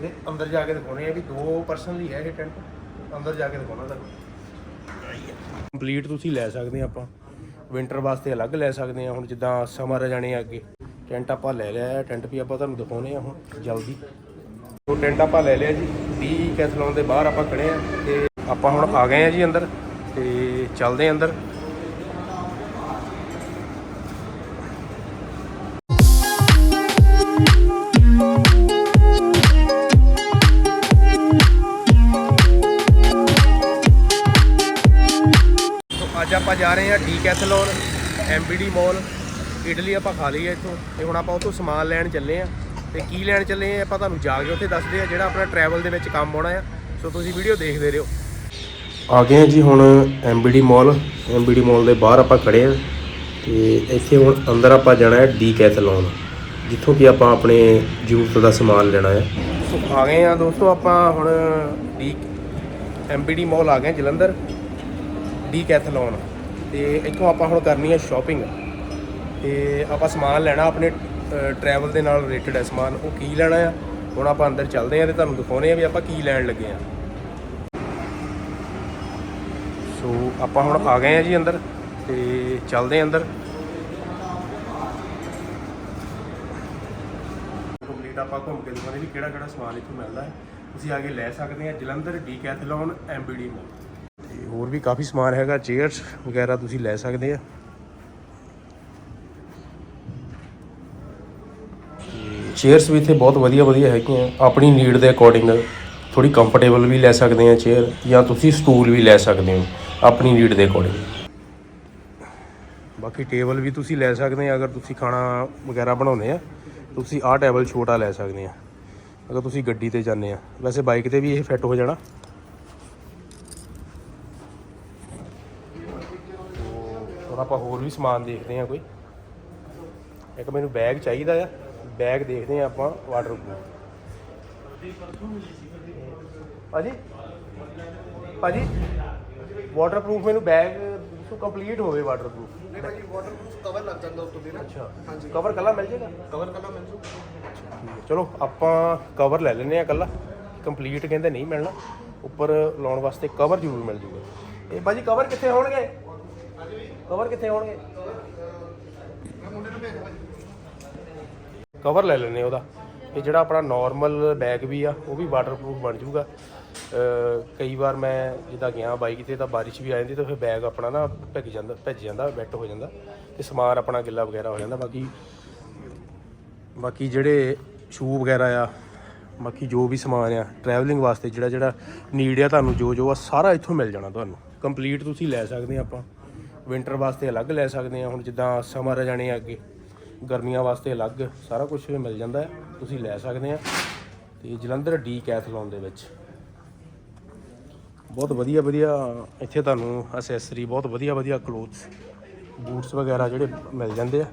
ਇਹਦੇ ਅੰਦਰ ਜਾ ਕੇ ਦਿਖਾਉਣੇ ਆ ਵੀ ਦੋ ਪਰਸਨ ਲਈ ਹੈ ਇਹ ਟੈਂਟ ਅੰਦਰ ਜਾ ਕੇ ਦਿਖਾਉਣਾ ਤੁਹਾਨੂੰ ਕੰਪਲੀਟ ਤੁਸੀਂ ਲੈ ਸਕਦੇ ਆ ਆਪਾਂ। ਵਿੰਟਰ ਵਾਸਤੇ ਅਲੱਗ ਲੈ ਸਕਦੇ ਆ। ਹੁਣ ਜਿੱਦਾਂ ਸਮਰ ਜਾਣੇ ਆ ਅੱਗੇ। ਟੈਂਟ ਆਪਾਂ ਲੈ ਲਿਆ ਟੈਂਟ ਵੀ ਆਪਾਂ ਤੁਹਾਨੂੰ ਦਿਖਾਉਣੇ ਆ ਹੁਣ, ਜਲਦੀ। ਉਹ ਟੈਂਟ ਆਪਾਂ ਲੈ ਲਿਆ ਜੀ। 20 ਕੈਥਲੋਨ ਦੇ ਬਾਹਰ ਆਪਾਂ ਖੜੇ ਆ। ਤੇ ਆਪਾਂ ਹੁਣ ਆ ਗਏ ਆ ਜੀ ਅੰਦਰ। ਤੇ ਚੱਲਦੇ ਆ ਅੰਦਰ। ਜਾ ਰਹੇ ਹਾਂ ਡੀਕੈਥਲੋਨ, ਐਮਬੀਡੀ ਮਾਲ ਇਡਲੀ ਆਪਾਂ ਖਾ ਲਈ ਹੈ ਇੱਥੋਂ, ਤੇ ਹੁਣ ਆਪਾਂ ਉੱਥੋਂ ਸਮਾਨ ਲੈਣ ਚੱਲੇ ਆ। ਤੇ ਕੀ ਲੈਣ ਚੱਲੇ ਆ, ਆਪਾਂ ਤੁਹਾਨੂੰ ਜਾ ਕੇ ਉੱਥੇ ਦੱਸਦੇ ਆ, ਜਿਹੜਾ ਆਪਣਾ ਟਰੈਵਲ ਦੇ ਵਿੱਚ ਕੰਮ ਆਉਣਾ ਆ। ਸੋ ਤੁਸੀਂ ਵੀਡੀਓ ਦੇਖਦੇ ਰਹੋ। ਆ ਗਏ ਆ ਜੀ ਹੁਣ ਐਮਬੀਡੀ ਮਾਲ। ਐਮਬੀਡੀ ਮਾਲ ਦੇ ਬਾਹਰ ਆਪਾਂ ਖੜੇ ਆ। ਤੇ ਇੱਥੇ ਹੁਣ ਅੰਦਰ ਆਪਾਂ ਜਾਣਾ ਹੈ ਡੀਕੈਥਲੋਨ, ਜਿੱਥੋਂ ਕਿ ਆਪਾਂ ਆਪਣੇ ਜ਼ਰੂਰਤ ਦਾ ਸਮਾਨ ਲੈਣਾ ਹੈ। ਸੋ ਆ ਗਏ ਆ ਦੋਸਤੋ ਆਪਾਂ ਹੁਣ ਡੀ ਐਮਬੀਡੀ ਮਾਲ ਆ ਗਏ ਜਲੰਧਰ। ਡੀਕੈਥਲੋਨ। ਤੇ ਇੱਥੋਂ ਆਪਾਂ ਹੁਣ ਕਰਨੀ ਹੈ ਸ਼ਾਪਿੰਗ ਤੇ ਆਪਾਂ ਸਮਾਨ ਲੈਣਾ ਆਪਣੇ ਟਰੈਵਲ ਦੇ ਨਾਲ ਰਿਲੇਟਡ ਹੈ ਸਮਾਨ, ਉਹ ਕੀ ਲੈਣਾ ਆ? ਹੁਣ ਆਪਾਂ ਅੰਦਰ ਚੱਲਦੇ ਹਾਂ ਤੇ ਤੁਹਾਨੂੰ ਦਿਖਾਉਣੇ ਆ ਵੀ ਆਪਾਂ ਕੀ ਲੈਣ ਲੱਗੇ ਆ। ਸੋ ਆਪਾਂ ਹੁਣ ਆ ਗਏ ਆ ਜੀ ਅੰਦਰ ਤੇ ਚੱਲਦੇ ਆ ਅੰਦਰ। ਕੰਪਲੀਟ ਆਪਾਂ ਘੁੰਮ ਕੇ ਦਿਖਾਉਣੇ ਵੀ ਕਿਹੜਾ ਕਿਹੜਾ ਸਮਾਨ ਇੱਥੋਂ ਮਿਲਦਾ ਹੈ। ਤੁਸੀਂ ਆ ਕੇ ਲੈ ਸਕਦੇ ਆ ਜਲੰਧਰ ਡੀਕੈਥਲੋਨ ਐਮਬੀਡੀ ਮਾਲ। ਤੇ ਹੋਰ ਵੀ ਕਾਫੀ ਸਮਾਨ ਹੈਗਾ ਚੇਅਰਸ ਵਗੈਰਾ ਤੁਸੀਂ ਲੈ ਸਕਦੇ ਆ। ਚੇਅਰਸ ਵੀ ਇੱਥੇ ਬਹੁਤ ਵਧੀਆ ਵਧੀਆ ਹੈਗੀਆਂ। ਆਪਣੀ ਨੀਡ ਦੇ ਅਕੋਰਡਿੰਗ ਥੋੜੀ ਕੰਫਰਟੇਬਲ ਵੀ ਲੈ ਸਕਦੇ ਆ ਚੇਅਰ ਜਾਂ ਤੁਸੀਂ ਸਟੂਲ ਵੀ ਲੈ ਸਕਦੇ ਹੋ ਆਪਣੀ ਨੀਡ ਦੇ ਅਕੋਰਡਿੰਗ ਬਾਕੀ ਟੇਬਲ ਵੀ ਤੁਸੀਂ ਲੈ ਸਕਦੇ ਆ ਅਗਰ ਤੁਸੀਂ ਖਾਣਾ ਵਗੈਰਾ ਬਣਾਉਂਦੇ ਆ ਤੁਸੀਂ ਆਹ ਟੇਬਲ ਛੋਟਾ ਲੈ ਸਕਦੇ ਆ। ਅਗਰ ਤੁਸੀਂ ਗੱਡੀ ਤੇ ਜਾਂਦੇ ਆ। ਵੈਸੇ ਬਾਈਕ ਤੇ ਵੀ ਇਹ ਫਿੱਟ ਹੋ ਜਾਣਾ। ਆਪਾਂ ਹੋਰ ਵੀ ਸਮਾਨ ਦੇਖਦੇ ਆ ਕੋਈ। ਇੱਕ ਮੈਨੂੰ ਬੈਗ ਚਾਹੀਦਾ ਆ। ਬੈਗ ਦੇਖਦੇ ਆ ਆਪਾਂ ਵਾਟਰਪ੍ਰੂਫ ਭਾਜੀ ਭਾਜੀ ਵਾਟਰਪ੍ਰੂਫ ਮੈਨੂੰ ਬੈਗ ਤੋਂ ਕੰਪਲੀਟ ਹੋਵੇ ਵਾਟਰਪ੍ਰੂਫ ਨਹੀਂ ਭਾਜੀ ਵਾਟਰਪ੍ਰੂਫ ਕਵਰ ਲੱਗ ਜਾਂਦਾ ਉੱਤੋਂ ਦੀ ਨਾ। ਅੱਛਾ ਹਾਂਜੀ। ਕਵਰ ਕੱਲਾ ਮਿਲ ਜਾਏਗਾ? ਕਵਰ ਕਲਾ ਮਿਲ ਜੂ। ਠੀਕ ਹੈ ਚਲੋ ਆਪਾਂ ਕਵਰ ਲੈ ਲੈਨੇ ਆ ਕੱਲਾ ਕੰਪਲੀਟ ਕਹਿੰਦੇ ਨਹੀਂ ਮਿਲਣਾ। ਉੱਪਰ ਲਾਉਣ ਵਾਸਤੇ ਕਵਰ ਜ਼ਰੂਰ ਮਿਲ ਜੂਗਾ। ਇਹ ਭਾਜੀ ਕਵਰ ਕਿੱਥੇ ਹੋਣਗੇ? ਕਵਰ ਕਿੱਥੇ ਹੋਣਗੇ? ਕਵਰ ਲੈ ਲੈਨੇ ਉਹਦਾ। ਇਹ ਜਿਹੜਾ ਆਪਣਾ ਨਾਰਮਲ ਬੈਗ ਵੀ ਆ, ਉਹ ਵੀ ਵਾਟਰਪ੍ਰੂਫ ਬਣ ਜੂਗਾ ਕਈ ਵਾਰ ਮੈਂ ਜਿੱਦਾਂ ਗਿਆ ਬਾਈਕ ਤੇ ਤਾਂ ਬਾਰਿਸ਼ ਵੀ ਆ ਜਾਂਦੀ ਤਾਂ ਫਿਰ ਬੈਗ ਆਪਣਾ ਨਾ ਭਿੱਜ ਜਾਂਦਾ ਭਿੱਜ ਜਾਂਦਾ ਵੈਟ ਹੋ ਜਾਂਦਾ ਤੇ ਸਮਾਨ ਆਪਣਾ ਗਿੱਲਾ ਵਗੈਰਾ ਹੋ ਜਾਂਦਾ। ਬਾਕੀ ਬਾਕੀ ਜਿਹੜੇ ਸ਼ੂ ਵਗੈਰਾ ਆ, ਬਾਕੀ ਜੋ ਵੀ ਸਮਾਨ ਆ ਟਰੈਵਲਿੰਗ ਵਾਸਤੇ ਜਿਹੜਾ ਜਿਹੜਾ ਨੀਡ ਆ ਤੁਹਾਨੂੰ ਜੋ ਜੋ ਆ, ਸਾਰਾ ਇੱਥੋਂ ਮਿਲ ਜਾਣਾ ਤੁਹਾਨੂੰ। ਕੰਪਲੀਟ ਤੁਸੀਂ ਲੈ ਸਕਦੇ ਆ ਆਪਾਂ। ਵਿੰਟਰ ਵਾਸਤੇ ਅਲੱਗ ਲੈ ਸਕਦੇ ਆ ਹੁਣ ਜਿੱਦਾਂ ਸਮਰ ਜਾਣੇ ਆ ਅੱਗੇ ਗਰਮੀਆਂ ਵਾਸਤੇ ਅਲੱਗ ਸਾਰਾ ਕੁਝ ਮਿਲ ਜਾਂਦਾ ਹੈ ਤੁਸੀਂ ਲੈ ਸਕਦੇ ਆ ਤੇ ਜਲੰਧਰ ਡੀ ਕੈਥਲੋਨ ਦੇ ਵਿੱਚ। ਬਹੁਤ ਵਧੀਆ ਵਧੀਆ ਇੱਥੇ ਤੁਹਾਨੂੰ ਅਸੈਸਰੀ ਬਹੁਤ ਵਧੀਆ ਵਧੀਆ ਕਲੋਥਸ ਬੂਟਸ ਵਗੈਰਾ ਜਿਹੜੇ ਮਿਲ ਜਾਂਦੇ ਆ।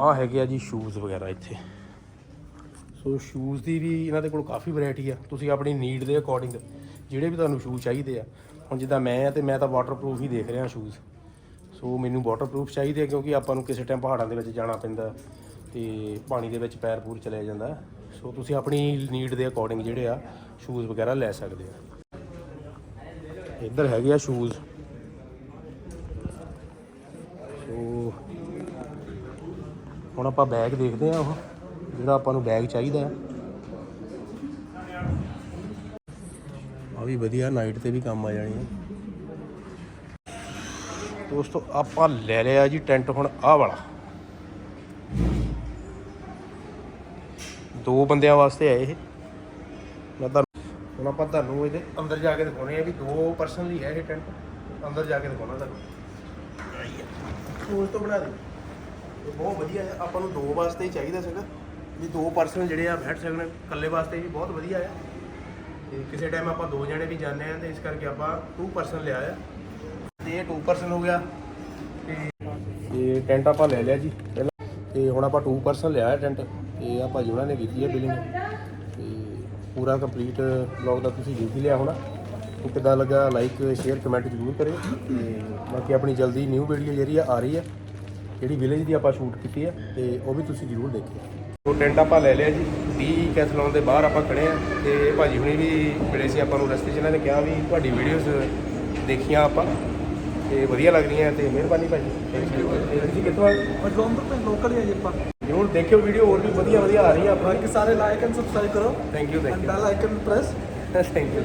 ਆ ਹੈਗੇ ਆ ਜੀ ਸ਼ੂਜ਼ ਵਗੈਰਾ ਇੱਥੇ। ਸੋ ਸ਼ੂਜ਼ ਦੀ ਵੀ ਇਹਨਾਂ ਦੇ ਕੋਲ ਕਾਫੀ ਵੈਰਾਈਟੀ ਆ। ਤੁਸੀਂ ਆਪਣੀ ਨੀਡ ਦੇ ਅਕੋਰਡਿੰਗ ਜਿਹੜੇ ਵੀ ਤੁਹਾਨੂੰ ਸ਼ੂਜ਼ ਚਾਹੀਦੇ ਆ, ਹੁਣ ਜਿੱਦਾਂ ਮੈਂ ਆ ਤੇ ਮੈਂ ਤਾਂ ਵਾਟਰਪ੍ਰੂਫ ਹੀ ਦੇਖ ਰਿਹਾ ਸ਼ੂਜ਼ ਸੋ ਮੈਨੂੰ ਵਾਟਰਪ੍ਰੂਫ ਚਾਹੀਦੇ ਆ ਕਿਉਂਕਿ ਆਪਾਂ ਨੂੰ ਕਿਸੇ ਟਾਈਮ ਪਹਾੜਾਂ ਦੇ ਵਿੱਚ ਜਾਣਾ ਪੈਂਦਾ ਤੇ ਪਾਣੀ ਦੇ ਵਿੱਚ ਪੈਰ ਪੂਰ ਚਲੇ ਜਾਂਦਾ। ਸੋ ਤੁਸੀਂ ਆਪਣੀ ਨੀਡ ਦੇ ਅਕੋਰਡਿੰਗ ਜਿਹੜੇ ਆ ਸ਼ੂਜ਼ ਵਗੈਰਾ ਲੈ ਸਕਦੇ ਆ। ਇੱਧਰ ਹੈਗੇ ਆ ਸ਼ੂਜ਼ ਸੋ ਹੁਣ ਆਪਾਂ ਬੈਗ ਦੇਖਦੇ ਆ ਉਹ। ਜਿਹੜਾ ਆਪਾਂ ਨੂੰ ਬੈਗ ਚਾਹੀਦਾ ਆ ਆ ਵੀ ਵਧੀਆ ਨਾਈਟ ਤੇ ਵੀ ਕੰਮ ਆ ਜਾਣੀ ਆ ਦੋਸਤੋ ਆਪਾਂ ਲੈ ਲਿਆ ਜੀ ਟੈਂਟ ਹੁਣ ਆਹ ਵਾਲਾ। ਦੋ ਬੰਦਿਆਂ ਵਾਸਤੇ ਹੈ ਇਹ। ਮੈਂ ਤੁਹਾਨੂੰ ਹੁਣ ਆਪਾਂ ਤੁਹਾਨੂੰ ਇਹਦੇ ਅੰਦਰ ਜਾ ਕੇ ਦਿਖਾਉਣੇ ਆ ਵੀ ਦੋ ਪਰਸਨ ਲਈ ਹੈ ਇਹ ਟੈਂਟ ਅੰਦਰ ਜਾ ਕੇ ਦਿਖਾਉਣਾ ਤੁਹਾਨੂੰ। ਉਸ ਤੋਂ ਬਣਾ ਦੇ। ਬਹੁਤ ਵਧੀਆ ਹੈ। ਆਪਾਂ ਨੂੰ ਦੋ ਵਾਸਤੇ ਹੀ ਚਾਹੀਦਾ ਸੀਗਾ। ਵੀ ਦੋ ਪਰਸਨ ਜਿਹੜੇ ਆ ਬੈਠ ਸਕਣ ਇਕੱਲੇ ਵਾਸਤੇ ਵੀ ਬਹੁਤ ਵਧੀਆ ਆ। ਤੇ ਕਿਸੇ ਟਾਈਮ ਆਪਾਂ ਦੋ ਜਣੇ ਵੀ ਜਾਂਦੇ ਆ ਤੇ ਇਸ ਕਰਕੇ ਆਪਾਂ ਟੂ ਪਰਸਨ ਲਿਆ ਆ। ਤੇ ਇਹ ਟੂ ਪਰਸਨ ਹੋ ਗਿਆ। ਤੇ ਇਹ ਟੈਂਟ ਆਪਾਂ ਲੈ ਲਿਆ ਜੀ ਪਹਿਲਾਂ। ਤੇ ਹੁਣ ਆਪਾਂ ਟੂ ਪਰਸਨ ਲਿਆ ਹੈ ਟੈਂਟ ਤੇ ਆ ਭਾਜੀ ਉਹਨਾਂ ਨੇ ਕੀਤੀ ਹੈ ਬਿਲਿੰਗ ਤੇ ਪੂਰਾ ਕੰਪਲੀਟ ਬਲੌਗ ਦਾ ਤੁਸੀਂ ਦੇਖ ਹੀ ਲਿਆ ਹੋਣਾ। ਤੇ ਕਿੱਦਾਂ ਲੱਗਾ ਲਾਈਕ ਸ਼ੇਅਰ ਕਮੈਂਟ ਜ਼ਰੂਰ ਕਰਿਓ। ਤੇ ਬਾਕੀ ਆਪਣੀ ਜਲਦੀ ਨਿਊ ਵੀਡੀਓ ਜਿਹੜੀ ਆ ਆ ਰਹੀ ਆ। ਜਿਹੜੀ ਵਿਲੇਜ ਦੀ ਆਪਾਂ ਸ਼ੂਟ ਕੀਤੀ ਆ। ਤੇ ਉਹ ਵੀ ਤੁਸੀਂ ਜ਼ਰੂਰ ਦੇਖਿਓ। ਉਹ ਟੈਂਟ ਆਪਾਂ ਲੈ ਲਿਆ ਜੀ। ਡੀ ਕੈਥਲੋਨ ਦੇ ਬਾਹਰ ਆਪਾਂ ਖੜੇ ਆ ਤੇ ਭਾਜੀ ਹੁਣੀ ਵੀ ਮਿਲੇ ਸੀ ਆਪਾਂ ਨੂੰ ਰਸਤੇ 'ਚ ਇਹਨਾਂ ਨੇ ਕਿਹਾ ਵੀ ਤੁਹਾਡੀ ਵੀਡੀਓਜ਼ ਦੇਖੀਆਂ ਆਪਾਂ ਤੇ ਵਧੀਆ ਲੱਗ ਰਹੀਆਂ ਤੇ ਮਿਹਰਬਾਨੀ ਭਾਜੀ। ਥੈਂਕ ਯੂ ਤੁਸੀਂ ਕਿੱਥੋਂ ਆਏ? ਜਲੰਧਰ ਤੋਂ ਲੋਕਲ ਹੀ ਜੀ ਆਪਾਂ। ਜ਼ਰੂਰ ਦੇਖਿਓ ਵੀਡੀਓ ਹੋਰ ਵੀ ਵਧੀਆ ਵਧੀਆ ਆ ਰਹੀਆਂ ਆਪਾਂ। ਸਾਰੇ ਲਾਈਕ ਐਂਡ ਸਬਸਕ੍ਰਾਈਬ ਕਰੋ। Thank you thank bell icon press you thank you